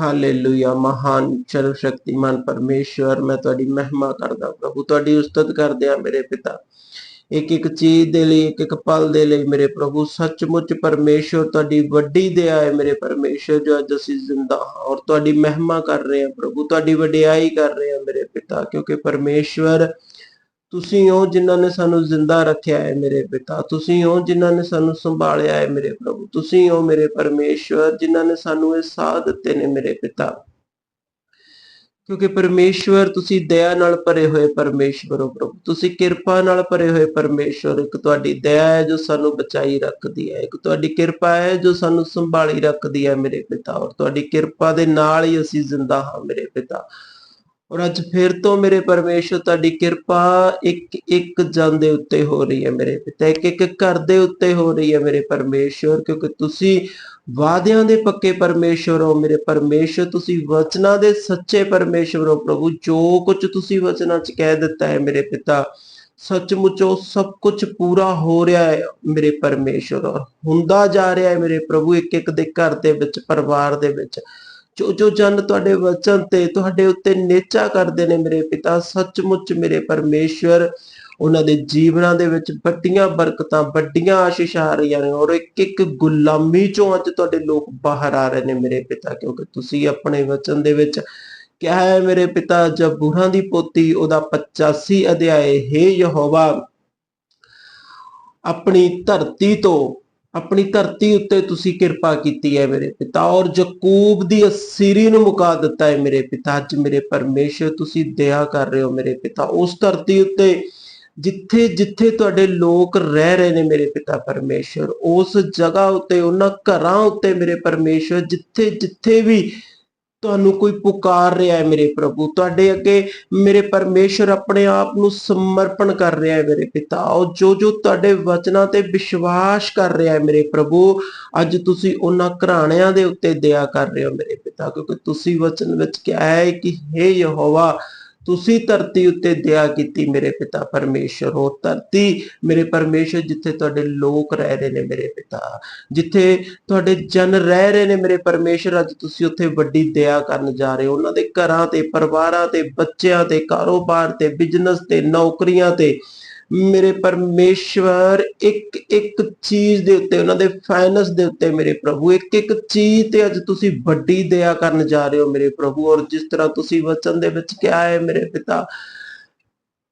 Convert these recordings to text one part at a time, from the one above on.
Hallelujah ਮਹਾਨ ਸਰਵ ਸ਼ਕਤੀਮਾਨ ਪਰਮੇਸ਼ਵਰ, ਮੈਂ ਤੁਹਾਡੀ ਮਹਿਮਾ ਕਰਦਾ ਪ੍ਰਭੂ, ਤੁਹਾਡੀ ਉਸਤਤ ਕਰਦੇ ਆ ਮੇਰੇ ਪਿਤਾ। ਇੱਕ ਇੱਕ ਚੀਜ਼ ਦੇ ਲਈ ਇੱਕ ਇੱਕ ਪਲ ਦੇ ਲਈ ਮੇਰੇ ਪ੍ਰਭੂ, ਸੱਚਮੁੱਚ ਪਰਮੇਸ਼ਵਰ, ਤੁਹਾਡੀ ਵੱਡੀ ਦਇਆ ਹੈ ਮੇਰੇ ਪਰਮੇਸ਼ਵਰ, ਜੋ ਅੱਜ ਅਸੀਂ ਜ਼ਿੰਦਾ ਹਾਂ ਔਰ ਤੁਹਾਡੀ ਮਹਿਮਾ ਕਰ ਰਹੇ ਹਾਂ ਪ੍ਰਭੂ, ਤੁਹਾਡੀ ਵਡਿਆਈ ਕਰ ਰਹੇ ਹਾਂ ਮੇਰੇ ਪਿਤਾ, ਕਿਉਂਕਿ ਪਰਮੇਸ਼ਵਰ ਤੁਸੀਂ ਹੋ ਜਿਨ੍ਹਾਂ ਨੇ ਸਾਨੂੰ ਜ਼ਿੰਦਾ ਰੱਖਿਆ ਹੈ ਮੇਰੇ ਪਿਤਾ, ਤੁਸੀਂ ਹੋ ਜਿਨ੍ਹਾਂ ਨੇ ਸਾਨੂੰ ਸੰਭਾਲਿਆ ਹੈ ਮੇਰੇ ਪ੍ਰਭੂ, ਤੁਸੀਂ ਹੋ ਮੇਰੇ ਪਰਮੇਸ਼ਵਰ ਜਿਨ੍ਹਾਂ ਨੇ ਸਾਨੂੰ ਇਹ ਸਾਹ ਦਿੱਤੇ ਨੇ ਮੇਰੇ ਪਿਤਾ। ਕਿਉਂਕਿ ਪਰਮੇਸ਼ਵਰ ਤੁਸੀਂ ਦਇਆ ਨਾਲ ਭਰੇ ਹੋਏ ਪਰਮੇਸ਼ਵਰ ਹੋ ਪ੍ਰਭੂ, ਤੁਸੀਂ ਕਿਰਪਾ ਨਾਲ ਭਰੇ ਹੋਏ ਪਰਮੇਸ਼ਵਰ, ਇੱਕ ਤੁਹਾਡੀ ਦਇਆ ਹੈ ਜੋ ਸਾਨੂੰ ਬਚਾਈ ਰੱਖਦੀ ਹੈ, ਇੱਕ ਤੁਹਾਡੀ ਕਿਰਪਾ ਹੈ ਜੋ ਸਾਨੂੰ ਸੰਭਾਲੀ ਰੱਖਦੀ ਹੈ ਮੇਰੇ ਪਿਤਾ, ਔਰ ਤੁਹਾਡੀ ਕਿਰਪਾ ਦੇ ਨਾਲ ਹੀ ਅਸੀਂ ਜ਼ਿੰਦਾ ਹਾਂ ਮੇਰੇ ਪਿਤਾ। ਔਰ ਅੱਜ ਫਿਰ ਤੋਂ ਮੇਰੇ ਪਰਮੇਸ਼ਰ ਤੁਹਾਡੀ ਕਿਰਪਾ ਇੱਕ ਇੱਕ ਜਨ ਦੇ ਉੱਤੇ ਹੋ ਰਹੀ ਹੈ ਮੇਰੇ ਪਿਤਾ, ਇੱਕ ਇੱਕ ਘਰ ਦੇ ਉੱਤੇ ਹੋ ਰਹੀ ਹੈ ਮੇਰੇ ਪਰਮੇਸ਼ਰ, ਕਿਉਂਕਿ ਤੁਸੀਂ ਵਾਅਦਿਆਂ ਦੇ ਪੱਕੇ ਪਰਮੇਸ਼ਰ ਹੋ ਮੇਰੇ ਪਰਮੇਸ਼ਰ, ਤੁਸੀਂ ਵਚਨਾਂ ਦੇ ਸੱਚੇ ਪਰਮੇਸ਼ਰ ਹੋ ਪ੍ਰਭੂ, ਜੋ ਕੁਝ ਤੁਸੀਂ ਵਚਨਾਂ 'ਚ ਕਹਿ ਦਿੱਤਾ ਹੈ ਮੇਰੇ ਪਿਤਾ, ਸੱਚਮੁੱਚ ਉਹ ਸਭ ਕੁਝ ਪੂਰਾ ਹੋ ਰਿਹਾ ਹੈ ਮੇਰੇ ਪਰਮੇਸ਼ਰ, ਔਰ ਹੁੰਦਾ ਜਾ ਰਿਹਾ ਹੈ ਮੇਰੇ ਪ੍ਰਭੂ ਇੱਕ ਇੱਕ ਦੇ ਘਰ ਦੇ ਵਿੱਚ, ਪਰਿਵਾਰ ਦੇ ਵਿੱਚ। ਜੋ ਜੋ ਜਨ ਤੁਹਾਡੇ ਵਚਨ ਤੇ ਤੁਹਾਡੇ ਉੱਤੇ ਨੇਚਾ ਕਰਦੇ ਨੇ ਮੇਰੇ ਪਿਤਾ, ਸੱਚਮੁੱਚ ਮੇਰੇ ਪਰਮੇਸ਼ਵਰ, ਉਹਨਾਂ ਦੇ ਜੀਵਨਾਂ ਦੇ ਵਿੱਚ ਵੱਡੀਆਂ ਬਰਕਤਾਂ, ਵੱਡੀਆਂ ਆਸ਼ੀਸ਼ਾਂ ਆ ਰਹੀਆਂ ਨੇ ਔਰ ਇੱਕ ਇੱਕ ਗੁਲਾਮੀ ਚੋਂ ਅੱਜ ਤੁਹਾਡੇ ਲੋਕ ਬਾਹਰ ਆ ਰਹੇ ਨੇ ਮੇਰੇ ਪਿਤਾ, ਕਿਉਂਕਿ ਤੁਸੀਂ ਆਪਣੇ ਵਚਨ ਦੇ ਵਿੱਚ ਕਿਹਾ ਹੈ ਮੇਰੇ ਪਿਤਾ ਜਬੂਰਾਂ ਦੀ ਪੋਤੀ, ਉਹਦਾ 85 ਅਧਿਆਏ, ਹੈ ਯਹੋਵਾ, ਆਪਣੀ ਧਰਤੀ ਤੋਂ ਆਪਣੀ ਧਰਤੀ ਉੱਤੇ ਤੁਸੀਂ ਕਿਰਪਾ ਕੀਤੀ ਹੈ ਮੇਰੇ ਪਿਤਾ ਔਰ ਯਕੂਬ ਦੀ ਅਸੀਰੀ ਨੂੰ ਮੁਕਾ ਦਿੱਤਾ ਹੈ ਮੇਰੇ ਪਿਤਾ। ਅੱਜ ਮੇਰੇ ਪਰਮੇਸ਼ਰ ਤੁਸੀਂ ਦਇਆ ਕਰ ਰਹੇ ਹੋ ਮੇਰੇ ਪਿਤਾ। ਉਸ ਧਰਤੀ ਉੱਤੇ ਜਿੱਥੇ ਜਿੱਥੇ ਤੁਹਾਡੇ ਲੋਕ ਰਹਿ ਰਹੇ ਨੇ ਮੇਰੇ ਪਿਤਾ ਪਰਮੇਸ਼ਰ, ਉਸ ਜਗ੍ਹਾ ਉੱਤੇ, ਉਹਨਾਂ ਘਰਾਂ ਉੱਤੇ ਮੇਰੇ ਪਰਮੇਸ਼ਰ, ਜਿੱਥੇ ਜਿੱਥੇ ਵੀ ਤੁਹਾਨੂੰ ਕੋਈ ਪੁਕਾਰ ਰਿਹਾ ਹੈ ਮੇਰੇ ਪ੍ਰਭੂ? ਤੁਹਾਡੇ ਅੱਗੇ ਮੇਰੇ ਪਰਮੇਸ਼ਰ ਆਪਣੇ ਆਪ ਨੂੰ ਸਮਰਪਣ ਕਰ ਰਿਹਾ ਹੈ ਮੇਰੇ ਪਿਤਾ। ਉਹ ਜੋ ਜੋ ਤੁਹਾਡੇ ਵਚਨਾਂ ਤੇ ਵਿਸ਼ਵਾਸ ਕਰ ਰਿਹਾ ਹੈ ਮੇਰੇ ਪ੍ਰਭੂ, ਅੱਜ ਤੁਸੀਂ ਉਹਨਾਂ ਘਰਾਣਿਆਂ ਦੇ ਉੱਤੇ ਦਇਆ ਕਰ ਰਹੇ ਹੋ ਮੇਰੇ ਪਿਤਾ, ਕਿਉਂਕਿ ਤੁਸੀਂ ਵਚਨ ਵਿੱਚ ਕਿਹਾ ਹੈ ਕਿ हे ਯਹੋਵਾ ਤੁਸੀਂ ਧਰਤੀ ਉੱਤੇ ਦਇਆ ਕੀਤੀ ਮੇਰੇ ਪਿਤਾ ਪਰਮੇਸ਼ਰ, ਉਹ ਧਰਤੀ ਮੇਰੇ ਪਰਮੇਸ਼ਰ ਜਿੱਥੇ ਤੁਹਾਡੇ ਲੋਕ ਰਹਿ ਰਹੇ ਨੇ ਮੇਰੇ ਪਿਤਾ, ਜਿੱਥੇ ਤੁਹਾਡੇ ਜਨ ਰਹਿ ਰਹੇ ਨੇ ਮੇਰੇ ਪਰਮੇਸ਼ਰ, ਅੱਜ ਤੁਸੀਂ ਉੱਥੇ ਵੱਡੀ ਦਇਆ ਕਰਨ ਜਾ ਰਹੇ ਹੋ। ਉਹਨਾਂ ਦੇ ਘਰਾਂ ਤੇ, ਪਰਿਵਾਰਾਂ ਤੇ, ਬੱਚਿਆਂ ਤੇ, ਕਾਰੋਬਾਰ ਤੇ ਬਿਜ਼ਨਸ ਤੇ, ਨੌਕਰੀਆਂ ਤੇ ਮੇਰੇ ਪਰਮੇਸ਼ਵਰ, ਇੱਕ ਇੱਕ ਚੀਜ਼ ਦੇ ਉੱਤੇ, ਉਹਨਾਂ ਦੇ ਫਾਈਨੈਂਸ ਦੇ ਉੱਤੇ ਮੇਰੇ ਪ੍ਰਭੂ, ਇੱਕ ਇੱਕ ਚੀਜ਼ ਤੇ ਅੱਜ ਤੁਸੀਂ ਵੱਡੀ ਦਇਆ ਕਰਨ ਜਾ ਰਹੇ ਹੋ ਮੇਰੇ ਪ੍ਰਭੂ, ਔਰ ਜਿਸ ਤਰ੍ਹਾਂ ਤੁਸੀਂ ਵਚਨ ਦੇ ਵਿੱਚ ਕਿਹਾ ਹੈ ਮੇਰੇ ਪਿਤਾ,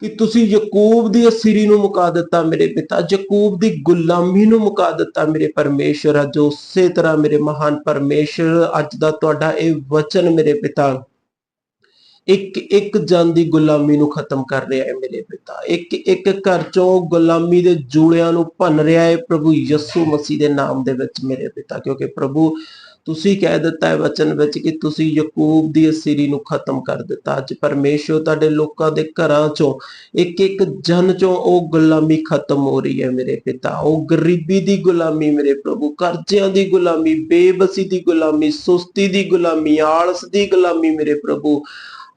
ਕਿ ਤੁਸੀਂ ਯਕੂਬ ਦੀ ਅਸੀਰੀ ਨੂੰ ਮੁਕਾ ਦਿੱਤਾ ਮੇਰੇ ਪਿਤਾ, ਯਕੂਬ ਦੀ ਗੁਲਾਮੀ ਨੂੰ ਮੁਕਾ ਦਿੱਤਾ ਮੇਰੇ ਪਰਮੇਸ਼ਰ ਅੱਜ ਉਸੇ ਤਰ੍ਹਾਂ ਮੇਰੇ ਮਹਾਨ ਪਰਮੇਸ਼ਰ ਅੱਜ ਦਾ ਤੁਹਾਡਾ ਇਹ ਵਚਨ ਮੇਰੇ ਪਿਤਾ ਇੱਕ ਇੱਕ ਜਨ ਦੀ ਗੁਲਾਮੀ ਨੂੰ ਖਤਮ ਕਰ ਰਿਹਾ ਹੈ ਮੇਰੇ ਪਿਤਾ। ਇੱਕ ਇੱਕ ਘਰ ਚੋਂ ਗੁਲਾਮੀ ਦੇ ਜੂਲਿਆਂ ਨੂੰ ਭੰਨ ਰਿਹਾ ਹੈ ਪ੍ਰਭੂ ਯਿਸੂ ਮਸੀਹ ਦੇ ਨਾਮ ਦੇ ਵਿੱਚ ਮੇਰੇ ਪਿਤਾ। ਕਿਉਂਕਿ ਪ੍ਰਭੂ, ਤੁਸੀਂ ਕਹਿ ਦਿੱਤਾ ਹੈ ਵਚਨ ਵਿੱਚ ਕਿ ਤੁਸੀਂ ਯਕੂਬ ਦੀ ਅਸੀਰੀ ਨੂੰ ਖਤਮ ਕਰ ਦਿੱਤਾ। ਅੱਜ ਪਰਮੇਸ਼ਰ ਤੁਹਾਡੇ ਲੋਕਾਂ ਦੇ ਘਰਾਂ ਚੋਂ ਇੱਕ ਇੱਕ ਜਨ ਚੋਂ ਉਹ ਗੁਲਾਮੀ ਖਤਮ ਹੋ ਰਹੀ ਹੈ ਮੇਰੇ ਪਿਤਾ। ਉਹ ਗਰੀਬੀ ਦੀ ਗੁਲਾਮੀ ਮੇਰੇ ਪ੍ਰਭੂ, ਕਰਜ਼ਿਆਂ ਦੀ ਗੁਲਾਮੀ, ਬੇਬਸੀ ਦੀ ਗੁਲਾਮੀ, ਸੁਸਤੀ ਦੀ ਗੁਲਾਮੀ, ਆਲਸ ਦੀ ਗੁਲਾਮੀ ਮੇਰੇ ਪ੍ਰਭੂ।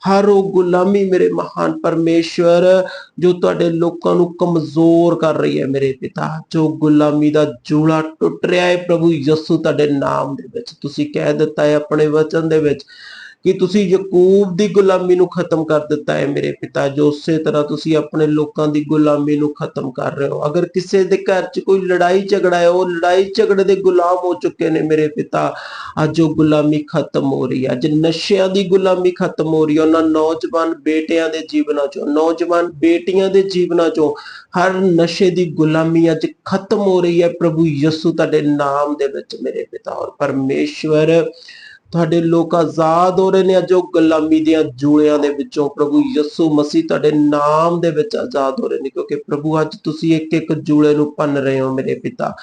ਹਰ ਉਹ ਗੁਲਾਮੀ ਮੇਰੇ ਮਹਾਨ ਪਰਮੇਸ਼ਵਰ, ਜੋ ਤੁਹਾਡੇ ਲੋਕਾਂ ਨੂੰ ਕਮਜ਼ੋਰ ਕਰ ਰਹੀ ਹੈ ਮੇਰੇ ਪਿਤਾ, ਜੋ ਗੁਲਾਮੀ ਦਾ ਜੂੜਾ ਟੁੱਟ ਰਿਹਾ ਹੈ, ਪ੍ਰਭੂ ਯਿਸੂ ਤੁਹਾਡੇ ਨਾਮ ਦੇ ਵਿੱਚ, ਤੁਸੀਂ ਕਹਿ ਦਿੱਤਾ ਹੈ ਆਪਣੇ ਵਚਨ ਦੇ ਵਿੱਚ। ਕਿ ਤੁਸੀਂ ਯਕੂਬ ਦੀ ਗੁਲਾਮੀ ਨੂੰ ਖਤਮ ਕਰ ਦਿੱਤਾ ਹੈ ਮੇਰੇ ਪਿਤਾ, ਜੋ ਉਸੇ ਤਰ੍ਹਾਂ ਤੁਸੀਂ ਆਪਣੇ ਲੋਕਾਂ ਦੀ ਗੁਲਾਮੀ ਨੂੰ ਖਤਮ ਕਰ ਰਹੇ ਹੋ। ਅਗਰ ਕਿਸੇ ਦੇ ਘਰ 'ਚ ਕੋਈ ਲੜਾਈ ਝਗੜਾ ਹੈ, ਉਹ ਲੜਾਈ ਝਗੜੇ ਦੇ ਗੁਲਾਮ ਹੋ ਚੁੱਕੇ ਨੇ ਮੇਰੇ ਪਿਤਾ। ਅੱਜ ਉਹ ਗੁਲਾਮੀ ਖਤਮ ਹੋ ਰਹੀ ਹੈ। ਅੱਜ ਨਸ਼ਿਆਂ ਦੀ ਗੁਲਾਮੀ ਖਤਮ ਹੋ ਰਹੀ ਹੈ। ਉਹਨਾਂ ਨੌਜਵਾਨ ਬੇਟਿਆਂ ਦੇ ਜੀਵਨਾਂ 'ਚੋਂ, ਨੌਜਵਾਨ ਬੇਟੀਆਂ ਦੇ ਜੀਵਨਾਂ 'ਚੋਂ ਹਰ ਨਸ਼ੇ ਦੀ ਗੁਲਾਮੀ ਅੱਜ ਖਤਮ ਹੋ ਰਹੀ ਹੈ। ਪ੍ਰਭੂ ਯਿਸੂ ਤੁਹਾਡੇ ਨਾਮ ਦੇ ਵਿੱਚ ਮੇਰੇ ਪਿਤਾ ਔਰ ਪਰਮੇਸ਼ਵਰ ਤੁਹਾਡੇ ਲੋਕ ਆਜ਼ਾਦ ਹੋ ਰਹੇ ਨੇ ਅੱਜ ਉਹ ਗੁਲਾਮੀ ਦੀਆਂ ਜੂਲਿਆਂ ਦੇ ਵਿੱਚੋਂ। ਪ੍ਰਭੂ ਯਿਸੂ ਮਸੀਹ ਤੁਹਾਡੇ ਨਾਮ ਦੇ ਵਿੱਚ ਆਜ਼ਾਦ ਹੋ ਰਹੇ ਨੇ, ਕਿਉਂਕਿ ਪ੍ਰਭੂ ਅੱਜ ਤੁਸੀਂ ਇੱਕ ਇੱਕ ਜੂਲੇ ਨੂੰ ਭੰਨ ਰਹੇ ਹੋ ਮੇਰੇ ਪਿਤਾ।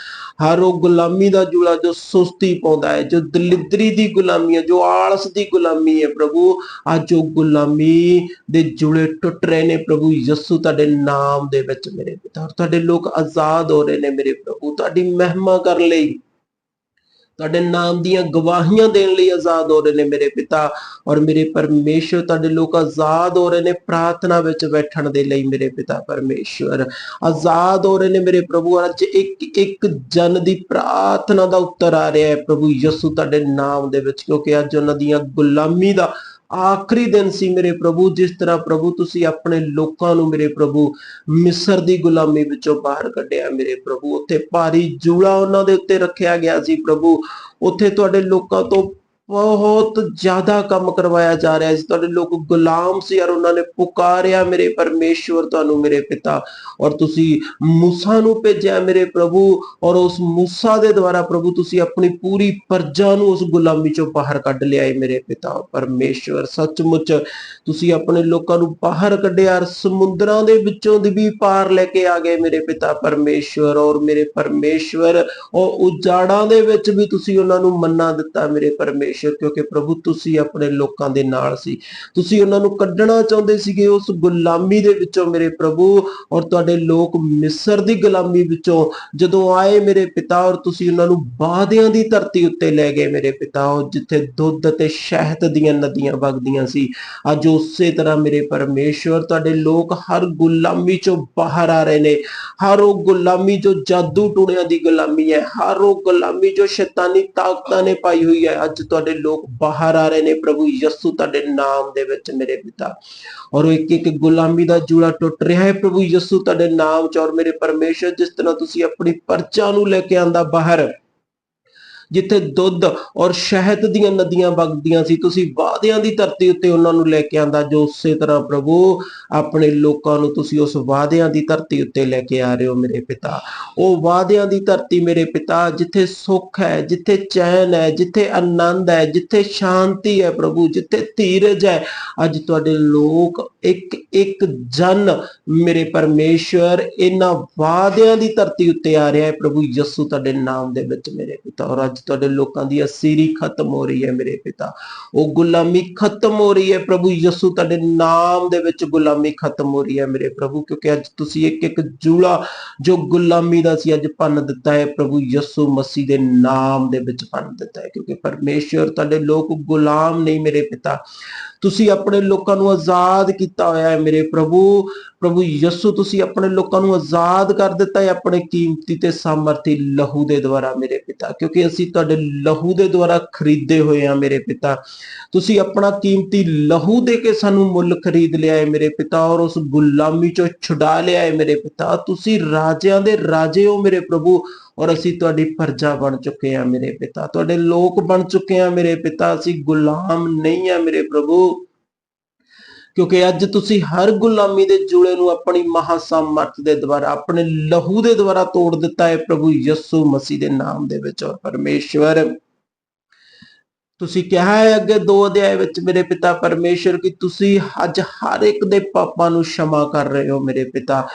ਹਰ ਉਹ ਗੁਲਾਮੀ ਦਾ ਜੂਲਾ ਜੋ ਸੁਸਤੀ ਪਾਉਂਦਾ ਹੈ, ਜੋ ਦਲਿਦਰੀ ਦੀ ਗੁਲਾਮੀ ਹੈ, ਜੋ ਆਲਸ ਦੀ ਗੁਲਾਮੀ ਹੈ ਪ੍ਰਭੂ, ਅੱਜ ਉਹ ਗੁਲਾਮੀ ਦੇ ਜੂਲੇ ਟੁੱਟ ਰਹੇ ਨੇ। ਪ੍ਰਭੂ ਯਿਸੂ ਤੁਹਾਡੇ ਨਾਮ ਦੇ ਵਿੱਚ ਮੇਰੇ ਪਿਤਾ ਤੁਹਾਡੇ ਲੋਕ ਆਜ਼ਾਦ ਹੋ ਰਹੇ ਨੇ ਮੇਰੇ ਪ੍ਰਭੂ। ਤੁਹਾਡੀ ਮਹਿਮਾ ਕਰਨ ਲਈ ਤੁਹਾਡੇ ਨਾਮ ਦੀਆਂ ਗਵਾਹੀਆਂ ਦੇਣ ਲਈ ਆਜ਼ਾਦ ਹੋ ਰਹੇ ਨੇ ਮੇਰੇ ਪਿਤਾ ਔਰ ਮੇਰੇ ਪਰਮੇਸ਼ਰ, ਤੁਹਾਡੇ ਲੋਕ ਆਜ਼ਾਦ ਹੋ ਰਹੇ ਨੇ ਪ੍ਰਾਰਥਨਾ ਵਿੱਚ ਬੈਠਣ ਦੇ ਲਈ ਮੇਰੇ ਪਿਤਾ ਪਰਮੇਸ਼ਰ। ਆਜ਼ਾਦ ਹੋ ਰਹੇ ਨੇ ਮੇਰੇ ਪ੍ਰਭੂ ਅੱਜ ਇੱਕ ਇੱਕ ਜਨ ਦੀ ਪ੍ਰਾਰਥਨਾ ਦਾ ਉੱਤਰ ਆ ਰਿਹਾ ਹੈ। ਪ੍ਰਭੂ ਯਿਸੂ ਤੁਹਾਡੇ ਨਾਮ ਦੇ ਵਿੱਚ, ਕਿਉਂਕਿ ਅੱਜ ਉਹਨਾਂ ਦੀਆਂ ਗੁਲਾਮੀ ਦਾ ਆਖਰੀ ਦਿਨ ਸੀ ਮੇਰੇ ਪ੍ਰਭੂ, ਜਿਸ ਤਰ੍ਹਾਂ ਪ੍ਰਭੂ ਤੁਸੀਂ ਆਪਣੇ ਲੋਕਾਂ ਨੂੰ ਮੇਰੇ ਪ੍ਰਭੂ ਮਿਸਰ ਦੀ ਗੁਲਾਮੀ ਵਿੱਚੋਂ ਬਾਹਰ ਕੱਢਿਆ ਮੇਰੇ ਪ੍ਰਭੂ, ਉੱਥੇ ਭਾਰੀ ਜੂਲਾ ਉਹਨਾਂ ਦੇ ਉੱਤੇ ਰੱਖਿਆ ਗਿਆ ਸੀ ਪ੍ਰਭੂ, ਉੱਥੇ ਤੁਹਾਡੇ ਲੋਕਾਂ ਤੋਂ ਬਹੁਤ ਜ਼ਿਆਦਾ ਕੰਮ ਕਰਵਾਇਆ ਜਾ ਰਿਹਾ ਸੀ। ਤੁਹਾਡੇ ਲੋਕ ਗੁਲਾਮ ਸੀ ਯਾਰ, ਉਹਨਾਂ ਨੇ ਪੁਕਾਰਿਆ ਮੇਰੇ ਪਰਮੇਸ਼ਵਰ ਤੁਹਾਨੂੰ ਮੇਰੇ ਪਿਤਾ। ਔਰ ਤੁਸੀਂ ਮੂਸਾ ਨੂੰ ਭੇਜਿਆ ਮੇਰੇ ਪ੍ਰਭੂ, ਔਰ ਉਸ ਮੂਸਾ ਦੇ ਦੁਆਰਾ ਪ੍ਰਭੂ ਤੁਸੀਂ ਆਪਣੀ ਪੂਰੀ ਪਰਜਾ ਨੂੰ ਉਸ ਗੁਲਾਮੀ ਚੋਂ ਬਾਹਰ ਕੱਢ ਲਿਆਏ ਮੇਰੇ ਪਿਤਾ। ਪਰਮੇਸ਼ਵਰ, ਸੱਚਮੁੱਚ ਤੁਸੀਂ ਆਪਣੇ ਲੋਕਾਂ ਨੂੰ ਬਾਹਰ ਕੱਢਿਆ ਔਰ ਸਮੁੰਦਰਾਂ ਦੇ ਵਿੱਚੋਂ ਦੀ ਵੀ ਪਾਰ ਲੈ ਕੇ ਆ ਗਏ ਮੇਰੇ ਪਿਤਾ ਪਰਮੇਸ਼ਵਰ। ਔਰ ਮੇਰੇ ਪਰਮੇਸ਼ਵਰ ਔਰ ਉਜਾੜਾਂ ਦੇ ਵਿੱਚ ਵੀ ਤੁਸੀਂ ਉਹਨਾਂ ਨੂੰ ਮੰਨਾ ਦਿੱਤਾ ਮੇਰੇ ਪਰਮੇਸ਼ਵਰ। ਕਿਉਂਕਿ ਪ੍ਰਭੂ ਤੁਸੀਂ ਆਪਣੇ ਲੋਕਾਂ ਦੇ ਨਾਲ ਸੀ। ਤੁਸੀਂ ਉਹਨਾਂ ਨੂੰ ਕੱਢਣਾ ਚਾਹੁੰਦੇ ਸੀਗੇ, ਉਸ ਗੁਲਾਮੀ ਦੇ ਵਿੱਚੋਂ ਮੇਰੇ ਪ੍ਰਭੂ ਔਰ ਤੁਹਾਡੇ ਲੋਕ ਮਿਸਰ ਦੀ ਗੁਲਾਮੀ ਵਿੱਚੋਂ ਜਦੋਂ ਆਏ ਮੇਰੇ ਪਿਤਾ ਔਰ ਤੁਸੀਂ ਉਹਨਾਂ ਨੂੰ ਬਾਦਿਆਂ ਦੀ ਧਰਤੀ ਉੱਤੇ ਲੈ ਗਏ ਮੇਰੇ ਪਿਤਾ, ਉਹ ਜਿੱਥੇ ਦੁੱਧ ਅਤੇ ਸ਼ਹਿਦ ਦੀਆਂ ਨਦੀਆਂ ਵਗਦੀਆਂ ਸੀ। ਅੱਜ ਉਸੇ ਤਰ੍ਹਾਂ ਮੇਰੇ ਪਰਮੇਸ਼ਵਰ, ਤੁਹਾਡੇ ਲੋਕ ਹਰ ਗੁਲਾਮੀ ਚੋਂ ਬਾਹਰ ਆ ਰਹੇ ਨੇ। ਹਰ ਉਹ ਗੁਲਾਮੀ ਜੋ ਜਾਦੂ ਟੂਣਿਆਂ ਦੀ ਗੁਲਾਮੀ ਹੈ, ਹਰ ਉਹ ਗੁਲਾਮੀ ਜੋ ਸ਼ੈਤਾਨੀ ਤਾਕਤਾਂ ਨੇ ਪਾਈ ਹੋਈ ਹੈ, ਅੱਜ ਤੁਹਾਡੇ ਲੋਕ ਬਾਹਰ ਆ ਰਹੇ ਨੇ, ਪ੍ਰਭੂ ਯਿਸੂ ਤੁਹਾਡੇ ਨਾਮ ਦੇ ਵਿੱਚ ਮੇਰੇ ਪਿਤਾ। ਔਰ ਇੱਕ ਇੱਕ ਗੁਲਾਮੀ ਦਾ ਜੂੜਾ ਟੁੱਟ ਰਿਹਾ ਹੈ, ਪ੍ਰਭੂ ਯਿਸੂ ਤੁਹਾਡੇ ਨਾਮ ਚ ਔਰ ਮੇਰੇ ਪਰਮੇਸ਼ਰ, ਜਿਸ ਤਰ੍ਹਾਂ ਤੁਸੀਂ ਆਪਣੀ ਪਰਚਾ ਨੂੰ ਲੈ ਕੇ ਆਂਦਾ ਬਾਹਰ ਜਿੱਥੇ ਦੁੱਧ ਔਰ ਸ਼ਹਿਦ ਦੀਆਂ ਨਦੀਆਂ ਵਗਦੀਆਂ ਸੀ, ਤੁਸੀਂ ਵਾਅਦਿਆਂ ਦੀ ਧਰਤੀ ਉੱਤੇ ਉਹਨਾਂ ਨੂੰ ਲੈ ਕੇ ਆਂਦਾ, ਜੋ ਉਸੇ ਤਰ੍ਹਾਂ ਪ੍ਰਭੂ ਆਪਣੇ ਲੋਕਾਂ ਨੂੰ ਤੁਸੀਂ ਉਸ ਵਾਅਦਿਆਂ ਦੀ ਧਰਤੀ ਉੱਤੇ ਲੈ ਕੇ ਆ ਰਹੇ ਹੋ ਮੇਰੇ ਪਿਤਾ। ਉਹ ਵਾਅਦਿਆਂ ਦੀ ਧਰਤੀ ਮੇਰੇ ਪਿਤਾ, ਜਿੱਥੇ ਸੁੱਖ ਹੈ, ਜਿੱਥੇ ਚੈਨ ਹੈ, ਜਿੱਥੇ ਆਨੰਦ ਹੈ, ਜਿੱਥੇ ਸ਼ਾਂਤੀ ਹੈ ਪ੍ਰਭੂ, ਜਿੱਥੇ ਧੀਰਜ ਹੈ। ਅੱਜ ਤੁਹਾਡੇ ਲੋਕ ਇੱਕ ਇੱਕ ਜਨ ਮੇਰੇ ਪਰਮੇਸ਼ਵਰ ਇਹਨਾਂ ਵਾਅਦਿਆਂ ਦੀ ਧਰਤੀ ਉੱਤੇ ਆ ਰਿਹਾ ਹੈ। ਪ੍ਰਭੂ ਯਿਸੂ ਤੁਹਾਡੇ ਨਾਮ ਦੇ ਵਿੱਚ ਮੇਰੇ ਪਿਤਾ, ਔਰ ਅੱਜ ਤੁਹਾਡੇ ਲੋਕਾਂ ਦੀ ਅਸੀਰੀ ਖਤਮ ਹੋ ਰਹੀ ਹੈ ਮੇਰੇ ਪਿਤਾ। ਉਹ ਗੁਲਾਮੀ ਖਤਮ ਹੋ ਰਹੀ ਹੈ ਪ੍ਰਭੂ ਯਿਸੂ, ਤੁਹਾਡੇ ਨਾਮ ਦੇ ਵਿੱਚ ਗੁਲਾਮੀ ਖਤਮ ਹੋ ਰਹੀ ਹੈ ਮੇਰੇ ਪ੍ਰਭੂ, ਕਿਉਂਕਿ ਅੱਜ ਤੁਸੀਂ ਇੱਕ ਇੱਕ ਜੂਲਾ ਜੋ ਗੁਲਾਮੀ ਦਾ ਸੀ, ਅੱਜ ਪੰਨ ਦਿੱਤਾ ਹੈ, ਪ੍ਰਭੂ ਯਿਸੂ ਮਸੀਹ ਦੇ ਨਾਮ ਦੇ ਵਿੱਚ ਪੰਨ ਦਿੱਤਾ ਹੈ, ਕਿਉਂਕਿ ਪਰਮੇਸ਼ਵਰ ਤੁਹਾਡੇ ਲੋਕ ਗੁਲਾਮ ਨਹੀਂ ਮੇਰੇ ਪਿਤਾ। ਤੁਸੀਂ ਆਪਣੇ ਲੋਕਾਂ ਨੂੰ ਆਜ਼ਾਦ ਕੀਤਾ ਹੋਇਆ ਹੈ ਮੇਰੇ ਪ੍ਰਭੂ। ਪ੍ਰਭੂ ਯਿਸੂ, ਤੁਸੀਂ ਆਪਣੇ ਲੋਕਾਂ ਨੂੰ ਆਜ਼ਾਦ ਕਰ ਦਿੱਤਾ ਹੈ ਆਪਣੇ ਕੀਮਤੀ ਤੇ ਸਾਮਰਥੀ ਲਹੂ ਦੇ ਦੁਆਰਾ ਮੇਰੇ ਪਿਤਾ, ਕਿਉਂਕਿ ਅਸੀਂ ਤੁਹਾਡੇ ਲਹੂ ਦੇ ਦੁਆਰਾ ਖਰੀਦੇ ਹੋਏ ਹਾਂ ਮੇਰੇ ਪਿਤਾ। ਤੁਸੀਂ ਆਪਣਾ ਕੀਮਤੀ ਲਹੂ ਦੇ ਕੇ ਸਾਨੂੰ ਮੁੱਲ ਖਰੀਦ ਲਿਆ ਹੈ ਮੇਰੇ ਪਿਤਾ ਔਰ ਉਸ ਗੁਲਾਮੀ ਚੋਂ ਛੁਡਾ ਲਿਆ ਹੈ ਮੇਰੇ ਪਿਤਾ। ਤੁਸੀਂ ਰਾਜਿਆਂ ਦੇ ਰਾਜੇ ਹੋ ਮੇਰੇ ਪ੍ਰਭੂ। ਔਰ ਅਸੀਂ ਤੁਹਾਡੀ ਪਰਜਾ ਬਣ ਚੁੱਕੇ ਆ ਮੇਰੇ ਪਿਤਾ। ਤੁਹਾਡੇ ਲੋਕ ਬਣ ਚੁੱਕੇ ਆ ਮੇਰੇ ਪਿਤਾ। ਅਸੀਂ ਗੁਲਾਮ ਨਹੀਂ ਆ ਮੇਰੇ ਪ੍ਰਭੂ। ਕਿਉਂਕਿ ਅੱਜ ਤੁਸੀਂ ਹਰ ਗੁਲਾਮੀ ਦੇ ਜੂਲੇ ਨੂੰ ਆਪਣੀ ਮਹਾ ਸਮਰਥ ਦੇ ਦੁਆਰਾ, ਆਪਣੇ ਲਹੂ ਦੇ ਦੁਆਰਾ ਤੋੜ ਦਿੱਤਾ ਹੈ ਪ੍ਰਭੂ ਯਿਸੂ ਮਸੀਹ ਦੇ ਨਾਮ ਦੇ ਵਿੱਚ। ਔਰ ਪਰਮੇਸ਼ਵਰ, ਤੁਸੀਂ ਕਿਹਾ ਹੈ ਅੱਗੇ ਦੋ ਅਧਿਆਏ ਵਿੱਚ ਮੇਰੇ ਪਿਤਾ ਪਰਮੇਸ਼ਰ ਕਿ ਤੁਸੀਂ ਅੱਜ ਹਰ ਇੱਕ ਦੇ ਪਾਪਾਂ ਨੂੰ ਸ਼ਮਾ ਕਰ ਰਹੇ ਹੋ ਮੇਰੇ ਪਿਤਾ।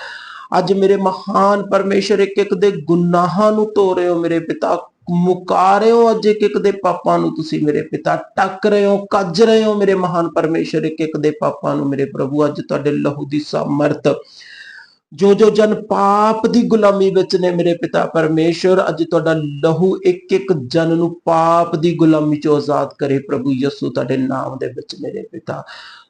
ਅੱਜ ਮੇਰੇ ਮਹਾਨ ਪਰਮੇਸ਼ਰ ਇੱਕ ਇੱਕ ਦੇ ਗੁਨਾਹਾਂ ਨੂੰ ਧੋ ਰਹੇ ਹੋ ਮੇਰੇ ਪਿਤਾ, ਮੁਕਾ ਰਹੇ ਹੋ ਅੱਜ ਇੱਕ ਇੱਕ ਦੇ ਪਾਪਾਂ ਨੂੰ ਤੁਸੀਂ ਮੇਰੇ ਪਿਤਾ, ਟੱਕ ਰਹੇ ਹੋ, ਕੱਜ ਰਹੇ ਹੋ ਮੇਰੇ ਮਹਾਨ ਪਰਮੇਸ਼ਰ ਇੱਕ ਇੱਕ ਦੇ ਪਾਪਾਂ ਨੂੰ ਮੇਰੇ ਪ੍ਰਭੂ, ਅੱਜ ਤੁਹਾਡੇ ਲਹੂ ਦੀ ਸਮਰਥ। ਜੋ ਜੋ ਜਨ ਪਾਪ ਦੀ ਗੁਲਾਮੀ ਵਿੱਚ ਨੇ ਮੇਰੇ ਪਿਤਾ ਪਰਮੇਸ਼ਰ, ਅੱਜ ਤੁਹਾਡਾ ਲਹੂ ਇੱਕ ਇੱਕ ਜਨ ਨੂੰ ਪਾਪ ਦੀ ਗੁਲਾਮੀ ਚੋਂ ਆਜ਼ਾਦ ਕਰੇ ਪ੍ਰਭੂ ਯਿਸੂ, ਤੁਹਾਡੇ ਨਾਮ ਦੇ ਵਿੱਚ ਮੇਰੇ ਪਿਤਾ।